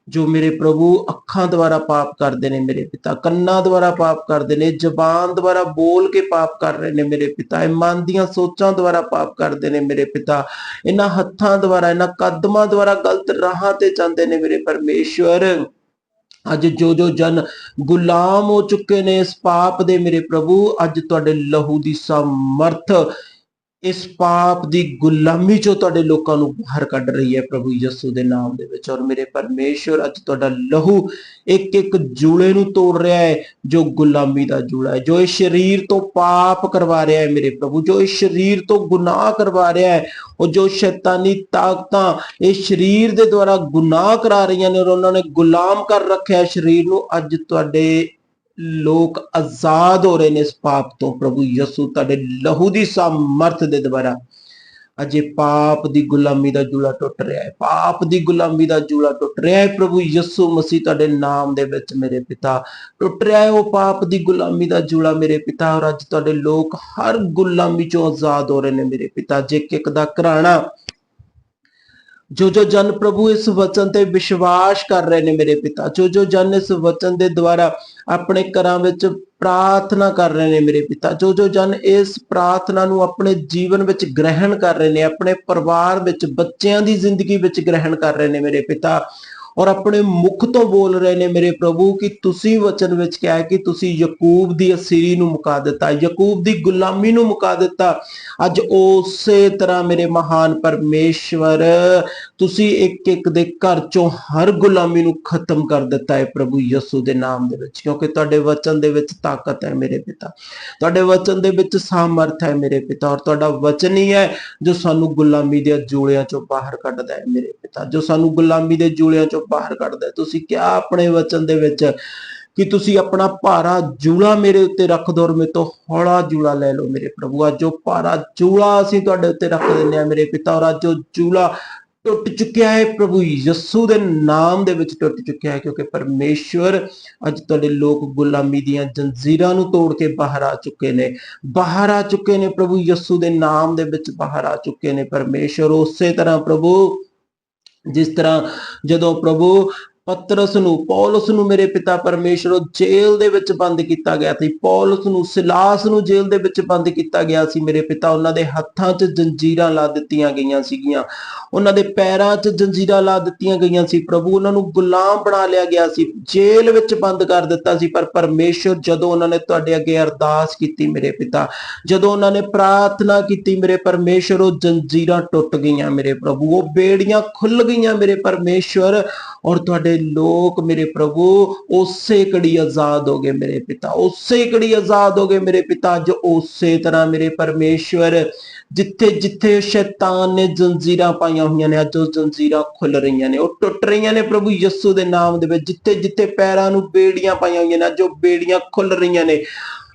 ਜੋ ਮੇਰੇ ਪ੍ਰਭੂ ਅੱਖਾਂ ਦੁਆਰਾ ਪਾਪ ਕਰਦੇ ਨੇ ਮੇਰੇ ਪਿਤਾ, ਕੰਨਾਂ ਦੁਆਰਾ ਪਾਪ ਕਰਦੇ ਨੇ, ਜ਼ਬਾਨ ਦੁਆਰਾ ਬੋਲ ਕੇ ਪਾਪ ਕਰ ਰਹੇ ਨੇ ਮੇਰੇ ਪਿਤਾ, ਇਹ ਮਨ ਦੀਆਂ ਸੋਚਾਂ ਦੁਆਰਾ ਪਾਪ ਕਰਦੇ ਨੇ ਮੇਰੇ ਪਿਤਾ, ਇਹਨਾਂ ਹੱਥਾਂ ਦੁਆਰਾ, ਇਹਨਾਂ ਕਦਮਾਂ ਦੁਆਰਾ ਗਲਤ ਰਾਹਾਂ ਤੇ ਜਾਂਦੇ ਨੇ ਮੇਰੇ ਪਰਮੇਸ਼ਵਰ। ਅੱਜ ਜੋ ਜੋ ਜਨ ਗੁਲਾਮ ਹੋ ਚੁੱਕੇ ਨੇ ਇਸ ਪਾਪ ਦੇ ਮੇਰੇ ਪ੍ਰਭੂ, ਅੱਜ ਤੁਹਾਡੇ ਲਹੂ ਦੀ ਸਮਰਥ ਇਸ ਪਾਪ ਦੀ ਗੁਲਾਮੀ ਚੋਂ ਤੁਹਾਡੇ ਲੋਕਾਂ ਨੂੰ ਬਾਹਰ ਕੱਢ ਰਹੀ ਹੈ ਪ੍ਰਭੂ ਯਿਸੂ ਦੇ ਨਾਮ ਦੇ ਵਿੱਚ, ਔਰ ਮੇਰੇ ਪਰਮੇਸ਼ਵਰ ਅੱਜ ਤੁਹਾਡਾ ਲਹੂ ਇੱਕ ਇੱਕ ਜੂਲੇ ਨੂੰ ਤੋੜ ਰਿਹਾ ਹੈ, ਜੋ ਗੁਲਾਮੀ ਦਾ ਜੂਲਾ ਹੈ, ਜੋ ਇਸ ਸਰੀਰ ਤੋਂ ਪਾਪ ਕਰਵਾ ਰਿਹਾ ਹੈ ਮੇਰੇ ਪ੍ਰਭੂ, ਜੋ ਇਸ ਸਰੀਰ ਤੋਂ ਗੁਨਾਹ ਕਰਵਾ ਰਿਹਾ ਹੈ, ਉਹ ਜੋ ਸ਼ੈਤਾਨੀ ਤਾਕਤਾਂ ਇਸ ਸਰੀਰ ਦੇ ਦੁਆਰਾ ਗੁਨਾਹ ਕਰਾ ਰਹੀਆਂ ਨੇ, ਔਰ ਉਹਨਾਂ ਨੇ ਗੁਲਾਮ ਕਰ ਰੱਖਿਆ ਸਰੀਰ ਨੂੰ ਅੱਜ ਤੁਹਾਡੇ ਲੋਕ ਆਜ਼ਾਦ ਹੋ ਰਹੇ ਨੇ ਇਸ ਪਾਪ ਤੋਂ। ਪ੍ਰਭੂ ਯਿਸੂ ਤੁਹਾਡੇ ਲਹੂ ਦੀ ਸਮਰਥ ਦੇ ਦੁਆਰਾ ਅਜੇ ਪਾਪ ਦੀ ਗੁਲਾਮੀ ਦਾ ਜੂਲਾ ਟੁੱਟ ਰਿਹਾ ਹੈ। ਪਾਪ ਦੀ ਗੁਲਾਮੀ ਦਾ ਜੂਲਾ ਟੁੱਟ ਰਿਹਾ ਹੈ। ਪ੍ਰਭੂ ਯਿਸੂ ਮਸੀਹ ਤੁਹਾਡੇ ਨਾਮ ਦੇ ਵਿੱਚ ਮੇਰੇ ਪਿਤਾ ਟੁੱਟ ਰਿਹਾ ਹੈ। ਉਹ ਪਾਪ ਦੀ ਗੁਲਾਮੀ ਦਾ ਜੂਲਾ ਮੇਰੇ ਪਿਤਾ ਔਰ ਅੱਜ ਤੁਹਾਡੇ ਲੋਕ ਹਰ ਗੁਲਾਮੀ ਚੋਂ ਆਜ਼ਾਦ ਹੋ ਰਹੇ ਨੇ ਮੇਰੇ ਪਿਤਾ। ਜੇ ਇੱਕ ਦਾ ਘਰਾਣਾ ਜੋ ਜੋ ਜਨ ਪ੍ਰਭੂ ਇਸ ਵਚਨ ਤੇ ਵਿਸ਼ਵਾਸ ਕਰ ਰਹੇ ਨੇ ਮੇਰੇ ਪਿਤਾ, ਜੋ ਜੋ ਜਨ ਇਸ ਵਚਨ ਦੇ ਦੁਆਰਾ ਆਪਣੇ ਘਰਾਂ ਵਿੱਚ ਪ੍ਰਾਰਥਨਾ ਕਰ ਰਹੇ ਨੇ ਮੇਰੇ ਪਿਤਾ, ਜੋ ਜੋ ਜਨ ਇਸ ਪ੍ਰਾਰਥਨਾ ਨੂੰ ਆਪਣੇ ਜੀਵਨ ਵਿੱਚ ਗ੍ਰਹਿਣ ਕਰ ਰਹੇ ਨੇ, ਆਪਣੇ ਪਰਿਵਾਰ ਵਿੱਚ ਬੱਚਿਆਂ ਦੀ ਜ਼ਿੰਦਗੀ ਵਿੱਚ ਗ੍ਰਹਿਣ ਕਰ ਰਹੇ ਨੇ ਮੇਰੇ ਪਿਤਾ ਔਰ ਆਪਣੇ ਮੁਖ ਤੋਂ ਬੋਲ ਰਹੇ ਨੇ ਮੇਰੇ ਪ੍ਰਭੂ ਕਿ ਤੁਸੀਂ ਵਚਨ ਵਿੱਚ ਕਿਹਾ ਕਿ ਤੁਸੀਂ ਯਾਕੂਬ ਦੀ ਅਸੀਰੀ ਨੂੰ ਮੁਕਾ ਦਿੱਤਾ, ਯਾਕੂਬ ਦੀ ਗੁਲਾਮੀ ਨੂੰ ਮੁਕਾ ਦਿੱਤਾ। ਅੱਜ ਉਸੇ ਤਰ੍ਹਾਂ ਮੇਰੇ ਮਹਾਨ ਪਰਮੇਸ਼ਵਰ ਤੁਸੀਂ ਇੱਕ ਇੱਕ ਦੇ ਘਰ ਚੋਂ ਹਰ ਗੁਲਾਮੀ ਨੂੰ ਖਤਮ ਕਰ ਦਿੱਤਾ ਹੈ ਪ੍ਰਭੂ ਯਿਸੂ ਦੇ ਨਾਮ ਦੇ ਵਿੱਚ, ਕਿਉਂਕਿ ਤੁਹਾਡੇ ਵਚਨ ਦੇ ਵਿੱਚ ਤਾਕਤ ਹੈ ਮੇਰੇ ਪਿਤਾ। ਤੁਹਾਡੇ ਵਚਨ ਦੇ ਵਿੱਚ ਸਾਮਰਥ ਹੈ ਮੇਰੇ ਪਿਤਾ, ਔਰ ਤੁਹਾਡਾ ਵਚਨ ਹੀ ਹੈ ਜੋ ਸਾਨੂੰ ਗੁਲਾਮੀ ਦੇ ਜੂਲਿਆਂ ਚੋਂ ਬਾਹਰ ਕੱਢਦਾ ਹੈ ਮੇਰੇ ਪਿਤਾ, ਜੋ ਸਾਨੂੰ ਗੁਲਾਮੀ ਦੇ ਜੂਲਿਆਂ ਚੋਂ ਬਾਹਰ ਕੱਢਦਾ ਹੈ। ਤੁਸੀਂ ਕਿਹਾ ਆਪਣੇ ਵਚਨ ਦੇ ਵਿੱਚ ਕਿ ਤੁਸੀਂ ਆਪਣਾ ਭਾਰਾ ਜੂਲਾ ਮੇਰੇ ਉੱਤੇ ਰੱਖ ਦੋ ਔਰ ਮੇਰੇ ਤੋਂ ਹੌਲਾ ਜੂਲਾ ਲੈ ਲਓ ਮੇਰੇ ਪ੍ਰਭੂ। ਅੱਜ ਜੋ ਭਾਰਾ ਜੂਲਾ ਅਸੀਂ ਤੁਹਾਡੇ ਉੱਤੇ ਰੱਖ ਦਿੰਦੇ ਆ ਮੇਰੇ ਪਿਤਾ, ਔਰ ਅੱਜ ਉਹ ਜੂਲਾ ਟੁੱਟ ਚੁੱਕਿਆ ਹੈ, ਪ੍ਰਭੂ ਯਿਸੂ ਦੇ ਨਾਮ ਦੇ ਵਿੱਚ ਟੁੱਟ ਚੁੱਕਿਆ ਹੈ, ਕਿਉਂਕਿ ਪਰਮੇਸ਼ਵਰ ਅੱਜ ਤੁਹਾਡੇ ਲੋਕ ਗੁਲਾਮੀ ਦੀਆਂ ਜੰਜੀਰਾਂ ਨੂੰ ਤੋੜ ਕੇ ਬਾਹਰ ਆ ਚੁੱਕੇ ਨੇ। ਬਾਹਰ ਆ ਚੁੱਕੇ ਨੇ, ਪ੍ਰਭੂ ਯਿਸੂ ਦੇ ਨਾਮ ਦੇ ਵਿੱਚ ਬਾਹਰ ਆ ਚੁੱਕੇ ਨੇ ਪਰਮੇਸ਼ਵਰ। ਉਸੇ ਤਰ੍ਹਾਂ ਪ੍ਰਭੂ, ਜਿਸ ਤਰ੍ਹਾਂ ਜਦੋਂ ਪ੍ਰਭੂ ਪਤਰਸ ਨੂੰ, ਪੌਲਸ ਨੂੰ ਮੇਰੇ ਪਿਤਾ ਪਰਮੇਸ਼ਰ ਜੇਲ੍ਹ ਦੇ ਵਿੱਚ ਬੰਦ ਕੀਤਾ ਗਿਆ ਸੀ। ਪੌਲਸ ਨੂੰ, ਸਿਲਾਸ ਨੂੰ ਜੇਲ੍ਹ ਦੇ ਵਿੱਚ ਬੰਦ ਕੀਤਾ ਗਿਆ ਸੀ। ਮੇਰੇ ਪਿਤਾ ਉਹਨਾਂ ਦੇ ਹੱਥਾਂ 'ਚ ਜੰਜੀਰਾਂ ਲਾ ਦਿੱਤੀਆਂ ਗਈਆਂ ਸੀਗੀਆਂ। ਉਹਨਾਂ ਦੇ ਪੈਰਾਂ 'ਚ ਜੰਜੀਰਾਂ ਲਾ ਦਿੱਤੀਆਂ ਗਈਆਂ ਸੀ। ਪ੍ਰਭੂ ਉਹਨਾਂ ਨੂੰ ਗੁਲਾਮ ਬਣਾ ਲਿਆ ਗਿਆ ਸੀ। ਜੇਲ੍ਹ ਵਿੱਚ ਬੰਦ ਕਰ ਦਿੱਤਾ ਸੀ। ਪਰ ਪਰਮੇਸ਼ਰ ਜਦੋਂ ਉਹਨਾਂ ਨੇ ਤੁਹਾਡੇ ਅੱਗੇ ਅਰਦਾਸ ਕੀਤੀ ਮੇਰੇ ਪਿਤਾ, ਜਦੋਂ ਉਹਨਾਂ ਨੇ ਪ੍ਰਾਰਥਨਾ ਕੀਤੀ ਮੇਰੇ ਪਰਮੇਸ਼ਰ ਉਹ ਜੰਜੀਰਾਂ ਟੁੱਟ ਗਈਆਂ ਮੇਰੇ ਪ੍ਰਭੂ। ਉਹ ਬੇੜੀਆਂ ਖੁੱਲ ਗਈਆਂ ਮੇਰੇ ਪਰਮੇਸ਼ਰ ਔਰ ਤੁਹਾਡੇ ਲੋਕ ਮੇਰੇ ਪ੍ਰਭੂ, ਉਸੇ ਕੜੀ ਆਜ਼ਾਦ ਹੋ ਗਏ ਮੇਰੇ ਪਿਤਾ, ਉਸੇ ਕੜੀ ਆਜ਼ਾਦ ਹੋ ਗਏ ਮੇਰੇ ਪਿਤਾ ਜੋ ਉਸੇ ਤਰ੍ਹਾਂ ਮੇਰੇ ਪਰਮੇਸ਼ਵਰ, ਜਿੱਥੇ ਜਿੱਥੇ ਸ਼ੈਤਾਨ ਨੇ ਜੰਜੀਰਾਂ ਪਾਈਆਂ ਹੋਈਆਂ ਨੇ, ਅੱਜ ਉਹ ਜੰਜੀਰਾਂ ਖੁੱਲ ਰਹੀਆਂ ਨੇ, ਉਹ ਟੁੱਟ ਰਹੀਆਂ ਨੇ ਪ੍ਰਭੂ ਯਿਸੂ ਦੇ ਨਾਮ ਦੇ ਵਿੱਚ, ਜਿੱਥੇ ਜਿੱਥੇ ਪੈਰਾਂ ਨੂੰ ਬੇੜੀਆਂ ਪਾਈਆਂ ਹੋਈਆਂ ਨੇ, ਅੱਜ ਉਹ ਬੇੜੀਆਂ ਖੁੱਲ ਰਹੀਆਂ ਨੇ।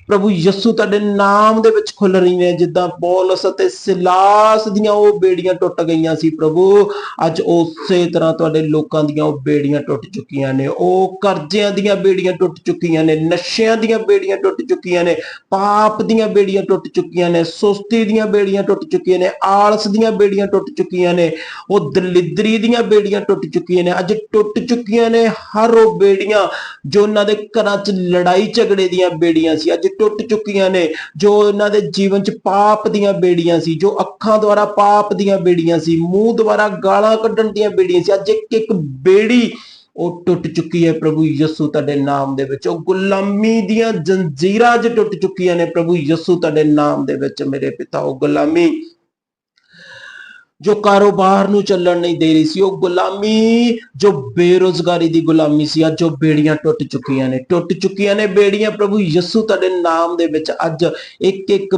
ਪ੍ਰਭੂ ਯਿਸੂ ਤੁਹਾਡੇ ਨਾਮ ਦੇ ਵਿੱਚ ਖੁੱਲ ਰਹੀਆਂ ਜਿੱਦਾਂ ਪੌਲਸ ਅਤੇ ਸਿਲਾਸ ਦੀਆਂ ਉਹ ਬੇੜੀਆਂ ਟੁੱਟ ਗਈਆਂ ਸੀ ਪ੍ਰਭੂ। ਅੱਜ ਉਸੇ ਤਰ੍ਹਾਂ ਤੁਹਾਡੇ ਲੋਕਾਂ ਦੀਆਂ ਉਹ ਬੇੜੀਆਂ ਟੁੱਟ ਚੁੱਕੀਆਂ ਨੇ। ਉਹ ਕਰਜ਼ਿਆਂ ਦੀਆਂ ਬੇੜੀਆਂ ਟੁੱਟ ਚੁੱਕੀਆਂ ਨੇ, ਨਸ਼ਿਆਂ ਦੀਆਂ ਬੇੜੀਆਂ ਟੁੱਟ ਚੁੱਕੀਆਂ ਨੇ, ਪਾਪ ਦੀਆਂ ਬੇੜੀਆਂ ਟੁੱਟ ਚੁੱਕੀਆਂ ਨੇ, ਸੁਸਤੀ ਦੀਆਂ ਬੇੜੀਆਂ ਟੁੱਟ ਚੁੱਕੀਆਂ ਨੇ, ਆਲਸ ਦੀਆਂ ਬੇੜੀਆਂ ਟੁੱਟ ਚੁੱਕੀਆਂ ਨੇ, ਉਹ ਦਲਿਦਰੀ ਦੀਆਂ ਬੇੜੀਆਂ ਟੁੱਟ ਚੁੱਕੀਆਂ ਨੇ। ਅੱਜ ਟੁੱਟ ਚੁੱਕੀਆਂ ਨੇ ਹਰ ਉਹ ਬੇੜੀਆਂ ਜੋ ਉਹਨਾਂ ਦੇ ਘਰਾਂ 'ਚ ਲੜਾਈ ਝਗੜੇ ਦੀਆਂ ਬੇੜੀਆਂ ਸੀ। ਅੱਜ ਟੁੱਟ ਚੁੱਕੀਆਂ ਨੇ, ਜੋ ਇਹਨਾਂ ਦੇ ਜੀਵਨ 'ਚ ਪਾਪ ਦੀਆਂ ਬੇੜੀਆਂ ਸੀ, ਜੋ ਅੱਖਾਂ ਦੁਆਰਾ ਪਾਪ ਦੀਆਂ ਬੇੜੀਆਂ ਸੀ, ਮੂੰਹ ਦੁਆਰਾ ਗਾਲਾਂ ਕੱਢਣ ਦੀਆਂ ਬੇੜੀਆਂ ਸੀ, ਅੱਜ ਇੱਕ ਇੱਕ ਬੇੜੀ ਉਹ ਟੁੱਟ ਚੁੱਕੀ ਹੈ ਪ੍ਰਭੂ ਯਿਸੂ ਤੁਹਾਡੇ ਨਾਮ ਦੇ ਵਿੱਚ। ਉਹ ਗੁਲਾਮੀ ਦੀਆਂ ਜੰਜੀਰਾਂ 'ਚ ਟੁੱਟ ਚੁੱਕੀਆਂ ਨੇ ਪ੍ਰਭੂ ਯਿਸੂ ਤੁਹਾਡੇ ਨਾਮ ਦੇ ਵਿੱਚ ਮੇਰੇ ਪਿਤਾ, ਉਹ ਗੁਲਾਮੀ ਜੋ ਕਾਰੋਬਾਰ ਨੂੰ ਚੱਲਣ ਨਹੀਂ ਦੇ ਰਹੀ ਸੀ, ਉਹ ਗੁਲਾਮੀ, ਜੋ ਬੇਰੋਜ਼ਗਾਰੀ ਦੀ ਗੁਲਾਮੀ ਸੀ, ਅੱਜ ਉਹ ਬੇੜੀਆਂ ਟੁੱਟ ਚੁੱਕੀਆਂ ਨੇ। ਟੁੱਟ ਚੁੱਕੀਆਂ ਨੇ ਬੇੜੀਆਂ, ਪ੍ਰਭੂ ਯਿਸੂ ਤੁਹਾਡੇ ਨਾਮ ਦੇ ਵਿੱਚ ਅੱਜ ਇੱਕ ਇੱਕ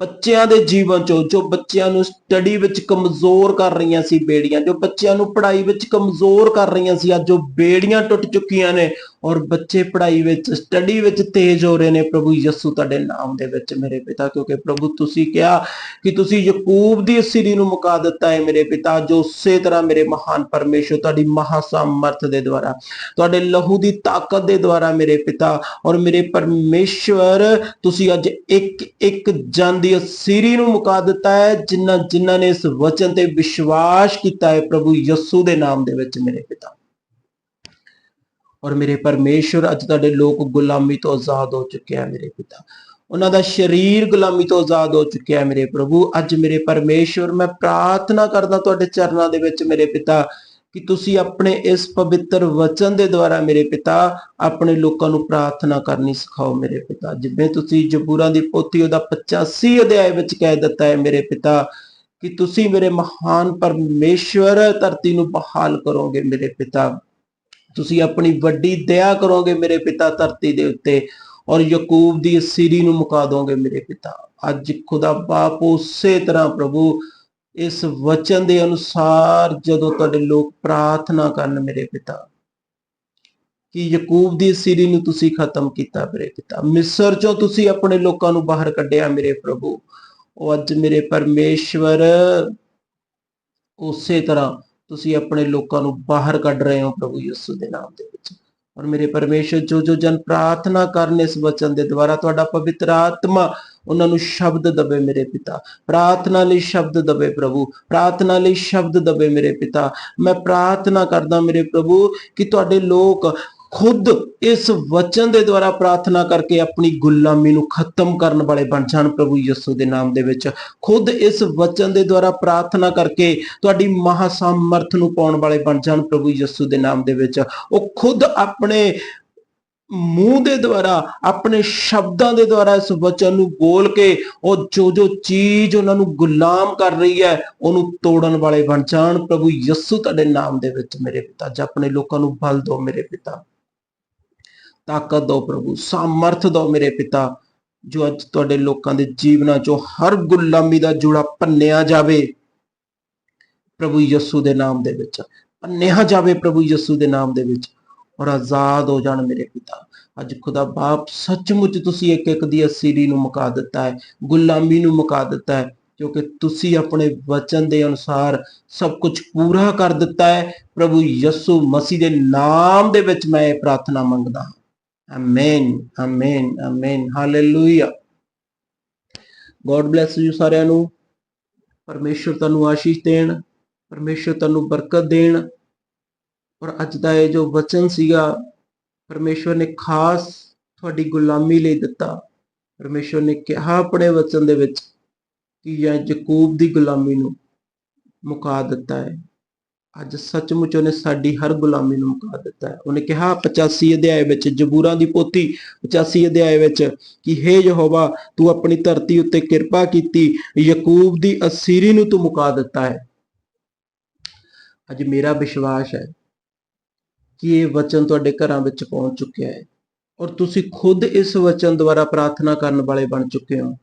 ਬੱਚਿਆਂ ਦੇ ਜੀਵਨ ਚੋਂ, ਜੋ ਬੱਚਿਆਂ ਨੂੰ ਸਟੱਡੀ ਵਿੱਚ ਕਮਜ਼ੋਰ ਕਰ ਰਹੀਆਂ ਸੀ ਬੇੜੀਆਂ, ਜੋ ਬੱਚਿਆਂ ਨੂੰ ਪੜ੍ਹਾਈ ਵਿੱਚ ਕਮਜ਼ੋਰ ਕਰ ਰਹੀਆਂ ਸੀ, ਅੱਜ ਉਹ ਬੇੜੀਆਂ ਟੁੱਟ ਚੁੱਕੀਆਂ ਨੇ। ਔਰ ਬੱਚੇ ਪੜ੍ਹਾਈ ਵਿੱਚ ਸਟੱਡੀ ਵਿੱਚ ਤੇਜ਼ ਹੋ ਰਹੇ ਨੇ ਪ੍ਰਭੂ ਯਿਸੂ ਤੁਹਾਡੇ ਨਾਮ ਦੇ ਵਿੱਚ ਮੇਰੇ ਪਿਤਾ, ਕਿਉਂਕਿ ਪ੍ਰਭੂ ਤੁਸੀਂ ਕਿਹਾ ਕਿ ਤੁਸੀਂ ਯਾਕੂਬ ਦੀ ਅਸੀਰੀ ਨੂੰ ਮੁਕਾ ਦਿੱਤਾ ਹੈ ਮੇਰੇ ਪਿਤਾ, ਜੋ ਉਸੇ ਤਰ੍ਹਾਂ ਮੇਰੇ ਮਹਾਨ ਪਰਮੇਸ਼ਰ, ਤੁਹਾਡੀ ਮਹਾ ਸਮਰਥ ਦੇ ਦੁਆਰਾ, ਤੁਹਾਡੇ ਲਹੂ ਦੀ ਤਾਕਤ ਦੇ ਦੁਆਰਾ ਮੇਰੇ ਪਿਤਾ ਔਰ ਮੇਰੇ ਪਰਮੇਸ਼ਵਰ ਤੁਸੀਂ ਅੱਜ ਇੱਕ ਇੱਕ ਜਨ ਦੀ ਸਿਰੀ ਨੂੰ ਮੁਕਾ ਦਿੱਤਾ ਹੈ ਜਿਨ੍ਹਾਂ ਜਿਨ੍ਹਾਂ ਨੇ ਇਸ ਵਚਨ ਤੇ ਵਿਸ਼ਵਾਸ ਕੀਤਾ ਹੈ ਪ੍ਰਭੂ ਯਿਸੂ ਦੇ ਨਾਮ ਦੇ ਵਿੱਚ ਮੇਰੇ ਪਿਤਾ। ਔਰ ਮੇਰੇ ਪਰਮੇਸ਼ਵਰ ਅੱਜ ਤੁਹਾਡੇ ਲੋਕ ਗੁਲਾਮੀ ਤੋਂ ਆਜ਼ਾਦ ਹੋ ਚੁੱਕੇ ਆ ਮੇਰੇ ਪਿਤਾ। ਉਹਨਾਂ ਦਾ ਸਰੀਰ ਗੁਲਾਮੀ ਤੋਂ ਆਜ਼ਾਦ ਹੋ ਚੁੱਕਿਆ ਹੈ ਮੇਰੇ ਪ੍ਰਭੂ। ਅੱਜ ਮੇਰੇ ਪਰਮੇਸ਼ਵਰ ਮੈਂ ਪ੍ਰਾਰਥਨਾ ਕਰਦਾ ਤੁਹਾਡੇ ਚਰਨਾਂ ਦੇ ਵਿੱਚ ਮੇਰੇ ਪਿਤਾ, ਕਿ ਤੁਸੀਂ ਆਪਣੇ ਇਸ ਪਵਿੱਤਰ ਵਚਨ ਦੇ ਦੁਆਰਾ ਮੇਰੇ ਪਿਤਾ, ਆਪਣੇ ਲੋਕਾਂ ਨੂੰ ਪ੍ਰਾਰਥਨਾ ਕਰਨੀ ਸਿਖਾਓ ਮੇਰੇ ਪਿਤਾ। ਜਿਵੇਂ ਤੁਸੀਂ ਜਬੂਰਾਂ ਦੀ ਪੋਥੀ ਉਹਦਾ 85 ਅਧਿਆਇ ਵਿੱਚ ਕਹਿ ਦਿੱਤਾ ਹੈ ਮੇਰੇ ਪਿਤਾ, ਕਿ ਤੁਸੀਂ ਮੇਰੇ ਮਹਾਨ ਪਰਮੇਸ਼ਵਰ ਧਰਤੀ ਨੂੰ ਬਹਾਲ ਕਰੋਗੇ ਮੇਰੇ ਪਿਤਾ। ਤੁਸੀਂ ਆਪਣੀ ਵੱਡੀ ਦਇਆ ਕਰੋਗੇ ਮੇਰੇ ਪਿਤਾ ਧਰਤੀ ਦੇ ਉੱਤੇ ਔਰ ਯਾਕੂਬ ਦੀ ਅਸੀਰੀ ਨੂੰ ਮੁਕਾ ਦੋਗੇ ਮੇਰੇ ਪਿਤਾ। ਅੱਜ ਖੁਦਾ ਬਾਪ ਉਸੇ ਤਰ੍ਹਾਂ ਪ੍ਰਭੂ, ਇਸ ਵਚਨ ਦੇ ਅਨੁਸਾਰ ਜਦੋਂ ਤੁਹਾਡੇ ਲੋਕ ਪ੍ਰਾਰਥਨਾ ਕਰਨ ਮੇਰੇ ਪਿਤਾ, ਕਿ ਯਾਕੂਬ ਦੀ ਅਸੀਰੀ ਨੂੰ ਤੁਸੀਂ ਖਤਮ ਕੀਤਾ ਮੇਰੇ ਪਿਤਾ। ਮਿਸਰ ਚੋਂ ਤੁਸੀਂ ਆਪਣੇ ਲੋਕਾਂ ਨੂੰ ਬਾਹਰ ਕੱਢਿਆ ਮੇਰੇ ਪ੍ਰਭੂ। ਉਹ ਅੱਜ ਮੇਰੇ ਪਰਮੇਸ਼ਵਰ ਉਸੇ ਤਰ੍ਹਾਂ ਤੁਸੀਂ ਆਪਣੇ ਲੋਕਾਂ ਨੂੰ ਬਾਹਰ ਕੱਢ ਰਹੇ ਹੋ ਪ੍ਰਭੂ ਯਿਸੂ ਦੇ ਨਾਮ ਦੇ ਵਿੱਚ। ਔਰ ਮੇਰੇ ਪਰਮੇਸ਼ਰ ਜੋ ਜੋ ਜਨ ਪ੍ਰਾਰਥਨਾ ਕਰਨ ਇਸ ਵਚਨ ਦੇ ਦੁਆਰਾ, ਤੁਹਾਡਾ ਪਵਿੱਤਰ ਆਤਮਾ ਉਹਨਾਂ ਨੂੰ ਸ਼ਬਦ ਦਵੇ ਮੇਰੇ ਪਿਤਾ। ਪ੍ਰਾਰਥਨਾ ਲਈ ਸ਼ਬਦ ਦਵੇ ਪ੍ਰਭੂ। ਪ੍ਰਾਰਥਨਾ ਲਈ ਸ਼ਬਦ ਦਵੇ ਮੇਰੇ ਪਿਤਾ। ਮੈਂ ਪ੍ਰਾਰਥਨਾ ਕਰਦਾ ਮੇਰੇ ਪ੍ਰਭੂ ਕਿ ਤੁਹਾਡੇ ਲੋਕ ਖੁਦ ਇਸ ਵਚਨ ਦੇ ਦੁਆਰਾ ਪ੍ਰਾਰਥਨਾ ਕਰਕੇ ਆਪਣੀ ਗੁਲਾਮੀ ਨੂੰ ਖਤਮ ਕਰਨ ਵਾਲੇ ਬਣ ਜਾਣ ਪ੍ਰਭੂ ਯਿਸੂ ਦੇ ਨਾਮ ਦੇ ਵਿੱਚ। ਖੁਦ ਇਸ ਵਚਨ ਦੇ ਦੁਆਰਾ ਪ੍ਰਾਰਥਨਾ ਕਰਕੇ ਤੁਹਾਡੀ ਮਹਾ ਸਮਰਥ ਨੂੰ ਪਾਉਣ ਵਾਲੇ ਬਣ ਜਾਣ ਪ੍ਰਭੂ ਯਿਸੂ ਦੇ ਨਾਮ ਦੇ ਵਿੱਚ। ਉਹ ਖੁਦ ਆਪਣੇ ਮੂੰਹ ਦੇ ਦੁਆਰਾ, ਆਪਣੇ ਸ਼ਬਦਾਂ ਦੇ ਦੁਆਰਾ ਇਸ ਵਚਨ ਨੂੰ ਬੋਲ ਕੇ ਉਹ ਜੋ ਜੋ ਚੀਜ਼ ਉਹਨਾਂ ਨੂੰ ਗੁਲਾਮ ਕਰ ਰਹੀ ਹੈ, ਉਹਨੂੰ ਤੋੜਨ ਵਾਲੇ ਬਣ ਜਾਣ ਪ੍ਰਭੂ ਯਿਸੂ ਤੁਹਾਡੇ ਨਾਮ ਦੇ ਵਿੱਚ ਮੇਰੇ ਪਿਤਾ। ਜੀ ਆਪਣੇ ਲੋਕਾਂ ਨੂੰ ਬਲ ਦਿਓ ਮੇਰੇ ਪਿਤਾ। ਤਾਕਤ ਦਿਓ ਪ੍ਰਭੂ, ਸਾਮਰਥ ਦਿਓ ਮੇਰੇ ਪਿਤਾ, ਜੋ ਅੱਜ ਤੁਹਾਡੇ ਲੋਕਾਂ ਦੇ ਜੀਵਨਾਂ ਚੋਂ ਹਰ ਗੁਲਾਮੀ ਦਾ ਜੂੜਾ ਭੰਨਿਆ ਜਾਵੇ, ਪ੍ਰਭੂ ਯਿਸੂ ਦੇ ਨਾਮ ਦੇ ਵਿੱਚ, ਭੰਨਿਆ ਜਾਵੇ ਪ੍ਰਭੂ ਯਿਸੂ ਦੇ ਨਾਮ ਦੇ ਵਿੱਚ, ਔਰ ਆਜ਼ਾਦ ਹੋ ਜਾਣ ਮੇਰੇ ਪਿਤਾ। ਅੱਜ ਖੁਦਾ ਬਾਪ, ਸੱਚਮੁੱਚ ਤੁਸੀਂ ਇੱਕ ਇੱਕ ਦੀ ਅਸੀਰੀ ਨੂੰ ਮੁਕਾ ਦਿੱਤਾ ਹੈ, ਗੁਲਾਮੀ ਨੂੰ ਮੁਕਾ ਦਿੱਤਾ ਹੈ ਕਿਉਂਕਿ ਤੁਸੀਂ ਆਪਣੇ ਵਚਨ ਦੇ ਅਨੁਸਾਰ ਸਭ ਕੁਝ ਪੂਰਾ ਕਰ ਦਿੱਤਾ ਹੈ। ਪ੍ਰਭੂ ਯਿਸੂ ਮਸੀਹ ਦੇ ਨਾਮ ਦੇ ਵਿੱਚ ਮੈਂ ਇਹ ਪ੍ਰਾਰਥਨਾ ਮੰਗਦਾ ਹਾਂ। Amen amen amen hallelujah God bless you ਸਾਰਿਆਂ ਨੂੰ। ਪਰਮੇਸ਼ਰ ਤੁਹਾਨੂੰ ਆਸ਼ੀਸ਼ ਦੇਣ, ਪਰਮੇਸ਼ਰ ਤੁਹਾਨੂੰ ਬਰਕਤ ਦੇਣ। ਔਰ ਅੱਜ ਦਾ ਇਹ ਜੋ ਵਚਨ ਸੀਗਾ ਪਰਮੇਸ਼ਵਰ ਨੇ ਖਾਸ ਤੁਹਾਡੀ ਗੁਲਾਮੀ ਲਈ ਦਿੱਤਾ। ਪਰਮੇਸ਼ਵਰ ਨੇ ਕਿਹਾ ਆਪਣੇ ਵਚਨ ਦੇ ਵਿੱਚ ਕਿ ਜਾਂ ਯਕੂਬ ਦੀ ਗੁਲਾਮੀ ਨੂੰ ਮੁਕਾ ਦਿੱਤਾ ਹੈ। ਅੱਜ ਸੱਚਮੁੱਚ ਉਹਨੇ ਸਾਡੀ ਹਰ ਗੁਲਾਮੀ ਨੂੰ ਮੁਕਾ ਦਿੱਤਾ ਹੈ। ਉਹਨੇ ਕਿਹਾ 85 ਅਧਿਆਏ ਵਿੱਚ ਜਬੂਰਾਂ ਦੀ ਪੋਥੀ 85 ਅਧਿਆਏ ਵਿੱਚ ਕਿ, ਹੇ ਯਹੋਵਾ, ਤੂੰ ਆਪਣੀ ਧਰਤੀ ਉੱਤੇ ਕਿਰਪਾ ਕੀਤੀ, ਯਕੂਬ ਦੀ ਅਸੀਰੀ ਨੂੰ ਤੂੰ ਮੁਕਾ ਦਿੱਤਾ ਹੈ। ਅੱਜ ਮੇਰਾ ਵਿਸ਼ਵਾਸ ਹੈ ਕਿ ਇਹ ਵਚਨ ਤੁਹਾਡੇ ਘਰਾਂ ਵਿੱਚ ਪਹੁੰਚ ਚੁੱਕਿਆ ਹੈ ਔਰ ਤੁਸੀਂ ਖੁਦ ਇਸ ਵਚਨ ਦੁਆਰਾ ਪ੍ਰਾਰਥਨਾ ਕਰਨ ਵਾਲੇ ਬਣ ਚੁੱਕੇ ਹੋ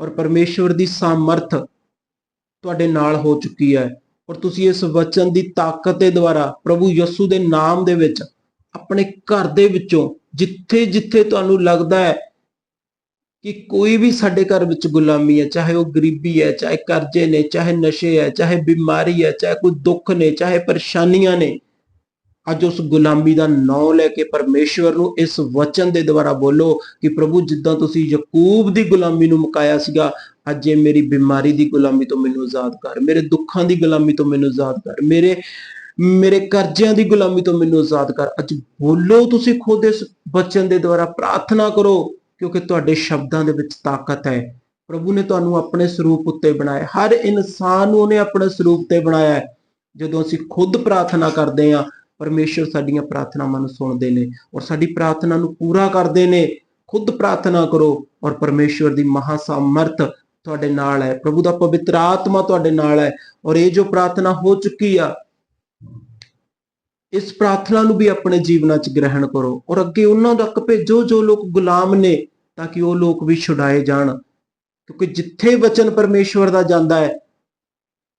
ਔਰ ਪਰਮੇਸ਼ਵਰ ਦੀ ਸਾਮਰਥ ਤੁਹਾਡੇ ਨਾਲ ਹੋ ਚੁੱਕੀ ਹੈ। ਔਰ ਤੁਸੀਂ ਇਸ ਵਚਨ ਦੀ ਤਾਕਤ ਦੇ ਦੁਆਰਾ ਪ੍ਰਭੂ ਯਿਸੂ ਦੇ ਨਾਮ ਦੇ ਵਿੱਚ ਆਪਣੇ ਘਰ ਦੇ ਵਿੱਚੋਂ ਜਿੱਥੇ ਜਿੱਥੇ ਤੁਹਾਨੂੰ ਲੱਗਦਾ ਹੈ ਕਿ ਕੋਈ ਵੀ ਸਾਡੇ ਘਰ ਵਿੱਚ ਗੁਲਾਮੀ ਹੈ, ਚਾਹੇ ਉਹ ਗਰੀਬੀ ਹੈ, ਚਾਹੇ ਕਰਜ਼ੇ ਨੇ, ਚਾਹੇ ਨਸ਼ੇ ਹੈ, ਚਾਹੇ ਬਿਮਾਰੀ ਹੈ, ਚਾਹੇ ਕੋਈ ਦੁੱਖ ਨੇ, ਚਾਹੇ ਪਰੇਸ਼ਾਨੀਆਂ ਨੇ, ਅੱਜ ਉਸ ਗੁਲਾਮੀ ਦਾ ਨਾਂ ਲੈ ਕੇ ਪਰਮੇਸ਼ਵਰ ਨੂੰ ਇਸ ਵਚਨ ਦੇ ਦੁਆਰਾ ਬੋਲੋ ਕਿ ਪ੍ਰਭੂ ਜਿੱਦਾਂ ਤੁਸੀਂ ਯਕੂਬ ਦੀ ਗੁਲਾਮੀ ਨੂੰ ਮੁਕਾਇਆ ਸੀਗਾ ਅੱਜ ਇਹ ਮੇਰੀ ਬਿਮਾਰੀ ਦੀ ਗੁਲਾਮੀ ਤੋਂ ਮੈਨੂੰ ਆਜ਼ਾਦ ਕਰ, ਮੇਰੇ ਦੁੱਖਾਂ ਦੀ ਗੁਲਾਮੀ ਤੋਂ ਮੈਨੂੰ ਆਜ਼ਾਦ ਕਰ, ਮੇਰੇ ਮੇਰੇ ਕਰਜ਼ਿਆਂ ਦੀ ਗੁਲਾਮੀ ਤੋਂ ਮੈਨੂੰ ਆਜ਼ਾਦ ਕਰ। ਅੱਜ ਬੋਲੋ ਤੁਸੀਂ ਖੁਦ ਇਸ ਬਚਨ ਦੇ ਦੁਆਰਾ, ਪ੍ਰਾਰਥਨਾ ਕਰੋ, ਕਿਉਂਕਿ ਤੁਹਾਡੇ ਸ਼ਬਦਾਂ ਦੇ ਵਿੱਚ ਤਾਕਤ ਹੈ। ਪ੍ਰਭੂ ਨੇ ਤੁਹਾਨੂੰ ਆਪਣੇ ਸਰੂਪ ਉੱਤੇ ਬਣਾਇਆ। ਹਰ ਇਨਸਾਨ ਨੂੰ ਉਹਨੇ ਆਪਣੇ ਸਰੂਪ ਤੇ ਬਣਾਇਆ ਜਦੋਂ ਅਸੀਂ ਖੁਦ ਪ੍ਰਾਰਥਨਾ ਕਰਦੇ ਹਾਂ, ਪਰਮੇਸ਼ਰ ਸਾਡੀਆਂ ਪ੍ਰਾਰਥਨਾਵਾਂ ਨੂੰ ਸੁਣਦੇ ਨੇ ਔਰ ਸਾਡੀ ਪ੍ਰਾਰਥਨਾ ਨੂੰ ਪੂਰਾ ਕਰਦੇ ਨੇ। ਖੁਦ ਪ੍ਰਾਰਥਨਾ ਕਰੋ ਔਰ ਪਰਮੇਸ਼ਰ ਦੀ ਮਹਾ ਸਮਰਥ ਤੁਹਾਡੇ ਨਾਲ ਹੈ। ਪ੍ਰਭੂ ਦਾ ਪਵਿੱਤਰ ਆਤਮਾ ਤੁਹਾਡੇ ਨਾਲ ਹੈ ਔਰ ਇਹ ਜੋ ਪ੍ਰਾਰਥਨਾ ਹੋ ਚੁੱਕੀ ਆ, ਇਸ ਪ੍ਰਾਰਥਨਾ ਨੂੰ ਵੀ ਆਪਣੇ ਜੀਵਨਾਂ 'ਚ ਗ੍ਰਹਿਣ ਕਰੋ ਔਰ ਅੱਗੇ ਉਹਨਾਂ ਤੱਕ ਭੇਜੋ ਜੋ ਲੋਕ ਗੁਲਾਮ ਨੇ ਤਾਂ ਕਿ ਉਹ ਲੋਕ ਵੀ ਛੁਡਾਏ ਜਾਣ। ਕਿਉਂਕਿ ਜਿੱਥੇ ਵਚਨ ਪਰਮੇਸ਼ਵਰ ਦਾ ਜਾਂਦਾ ਹੈ,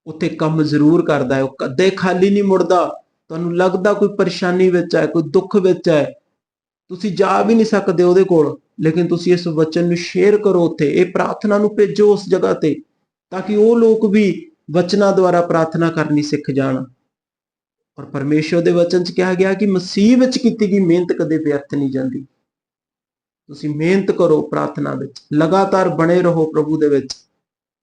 ਉੱਥੇ ਕੰਮ ਜ਼ਰੂਰ ਕਰਦਾ ਹੈ। ਉਹ ਕਦੇ ਖਾਲੀ ਨਹੀਂ ਮੁੜਦਾ। ਤੁਹਾਨੂੰ ਲੱਗਦਾ ਕੋਈ ਪਰੇਸ਼ਾਨੀ ਵਿੱਚ ਹੈ, ਕੋਈ ਦੁੱਖ ਵਿੱਚ ਹੈ ਤੁਸੀਂ ਜਾ ਵੀ ਨਹੀਂ ਸਕਦੇ ਉਹਦੇ ਕੋਲ, ਲੇਕਿਨ ਤੁਸੀਂ ਇਸ ਵਚਨ ਨੂੰ ਸ਼ੇਅਰ ਕਰੋ ਉੱਥੇ, ਇਹ ਪ੍ਰਾਰਥਨਾ ਨੂੰ ਭੇਜੋ ਉਸ ਜਗ੍ਹਾ ਤੇ, ਤਾਂ ਕਿ ਉਹ ਲੋਕ ਵੀ ਵਚਨਾਂ ਦੁਆਰਾ ਪ੍ਰਾਰਥਨਾ ਕਰਨੀ ਸਿੱਖ ਜਾਣ। ਔਰ ਪਰਮੇਸ਼ਰ ਦੇ ਵਚਨ 'ਚ ਕਿਹਾ ਗਿਆ ਕਿ ਮਸੀਹ ਵਿੱਚ ਕੀਤੀ ਗਈ ਮਿਹਨਤ ਕਦੇ ਵਿਅਰਥ ਨਹੀਂ ਜਾਂਦੀ। ਤੁਸੀਂ ਮਿਹਨਤ ਕਰੋ ਪ੍ਰਾਰਥਨਾ ਵਿੱਚ, ਲਗਾਤਾਰ ਬਣੇ ਰਹੋ ਪ੍ਰਭੂ ਦੇ ਵਿੱਚ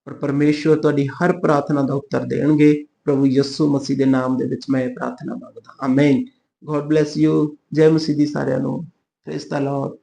ਔਰ ਪਰਮੇਸ਼ਰ ਤੁਹਾਡੀ ਹਰ ਪ੍ਰਾਰਥਨਾ ਦਾ ਉੱਤਰ ਦੇਣਗੇ। ਪ੍ਰਭੂ ਯਿਸੂ ਮਸੀਹ ਦੇ ਨਾਮ ਦੇ ਵਿੱਚ ਮੈਂ ਇਹ ਪ੍ਰਾਰਥਨਾ ਮੰਗਦਾ। ਆਮੇਨ ਗੋਡ ਬlesਸ ਯੂ ਜੈ ਮਸੀਹ ਦੀ ਸਾਰਿਆਂ ਨੂੰ। ਪ੍ਰੇਸ ਦਾ ਲਾਰਡ